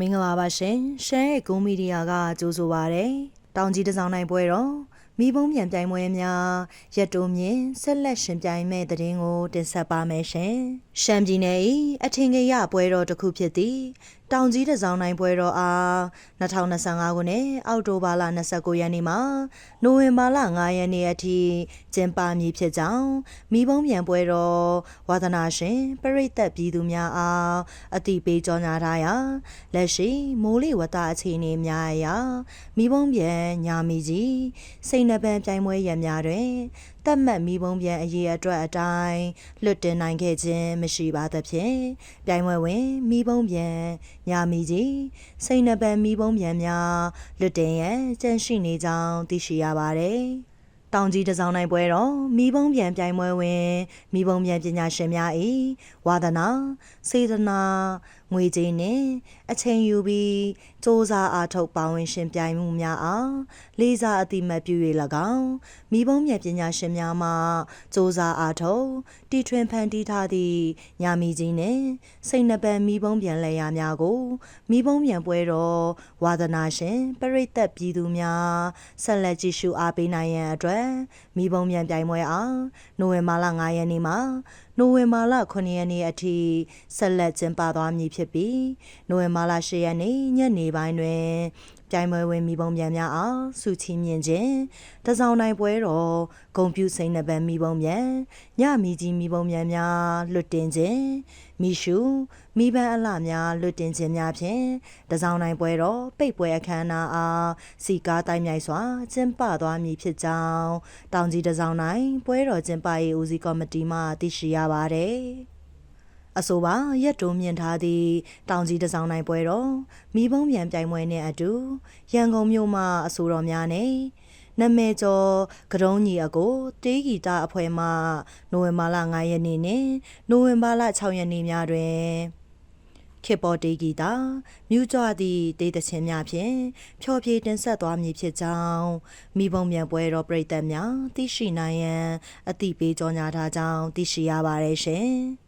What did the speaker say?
မင်္ဂလာပါရှင်ရှမ်းရဲ့ကုန်းမီဒီယာကကြိုဆိုပါရယ်တောင်ကြီးတစောင်းနိုင်ပွဲတော့မိဘုံပြန်ပြိုင်ပွဲများရက်တိုးမြင့်ဆက်လက်ရှင်ပြိုင်မဲ့တဲ့တင်ကိုတင်ဆက်ပါမယ်ရှင်ရှမ်းပြည်နယ်၏အထင်ကြီးရပွဲတော်တစ်ခုဖြစ်သည့်တောင်ကြီးတစောင်းနိုင်ပွဲတော်အား2025ခုနှစ်အောက်တိုဘာလ29ရက်နေ့မှနိုဝင်ဘာလ9ရက်နေ့အထိကျင်းပမည်ဖြစ်ကြောင်းမိဘုံပြန်ပွဲတော်ဝါသနာရှင်ပရိသတ်ပြည်သူများအားအတိပေးကြောညာထားရာလက်ရှိမိုးလေဝသအခြေအနေများအရာမိဘုံပြန်ညာမီကြီးစိတ်နှပန်းပြိုင်ပွဲရများတွင် တတ်မှတ်မိဘုံပြန်အရေးအတွက်အတိုင်းလွတ်တင်နိုင်ခဲ့ခြင်းမရှိပါသဖြင့်ပြိုင်ပွဲဝင်မိဘုံပြန်ညာမီကြီးစိတ်နှပန်းမိဘုံပြန်များလွတ်တင်ရန်ကြန့်ရှိနေကြောင်းသိရှိရပါတယ်တောင်ကြီးတစောင်းနိုင်ပွဲတော့မိဘုံပြန်ပြိုင်ပွဲဝင်မိဘုံပြန်ပညာရှင်များ၏ဝါသနာစေတနာငွေကြေးနှင့်အချိန်ယူပြီးစ조사အားထုတ်ပါဝင်ရှင်ပြိုင်မှုများအားလေးစားအတိမတ်ပြု၍၎င်းမိဘုံပြန်ပညာရှင်များမှစ조사အားထုတ်တီထွင်ဖန်တီးထားသည့်ညာမီကြီးနှင့်စိတ်နှပန်းမိဘုံပြန်လဲရာများကိုမိဘုံပြန်ပွဲတော်ဝါသနာရှင်ပရိသတ်ပြည်သူများဆက်လက်ကြည့်ရှုအားပေးနိုင်ရန်အတွက်မိဘုံပြန်ပြိုင်ပွဲအားနိုဝင်ဘာလ9ရက်နေ့မှာ နိုဝင်ဘာလ9ရက်နေ့အထိဆက်လက်ကျင်းပသွားမည်ဖြစ်ပြီးနိုဝင်ဘာလ10ရက်နေ့ညနေပိုင်းတွင်ပြိုင်ပွဲဝင်မိဘုံပြန်များအားစုချီးမြှင့်ခြင်းတစောင်းနိုင်ပွဲတော်ဂုံပြူစိန်နပန်မိဘုံပြန်ညမီကြီးမိဘုံပြန်များလွတ်တင်ခြင်းမိရှုမိဘအလှများလွတ်တင်ခြင်းများဖြင့်တစောင်းနိုင်ပွဲတော်ပိတ်ပွဲအခမ်းအနားအားစီကားတိုင်းမြိုက်စွာကျင်းပသွားမည်ဖြစ်ကြောင်းတောင်ကြီးတစောင်းနိုင်ပွဲတော်ကျင်းပရေးဦးစီးကော်မတီမှသိရှိရပါတယ် အဆိုပါရက်တိုးမြင့်ထားသည့်တောင်ကြီးတစောင်းနိုင်ပွဲတော်မိဘုံပြန်ပြိုင်ပွဲနှင့်အတူရန်ကုန်မြို့မှအဆိုတော်များနဲ့နမဲကျော်ကရုံးကြီးအကိုတေးဂီတအဖွဲ့မှနိုဝင်ဘာလ9ရက်နေ့နှင့်နိုဝင်ဘာလ6ရက်နေ့များတွင်ခေတ်ပေါ်တေးဂီတမြူးကြွသည့်တေးသချင်းများဖြင့်ဖျော်ဖြေတင်ဆက်သွားမည်ဖြစ်ကြောင်းမိဘုံမြန်ပွဲတော်ပြည်သက်များသိရှိနိုင်ရန်အသိပေးကြောညာထားကြောင်းသိရှိရပါတယ်ရှင်။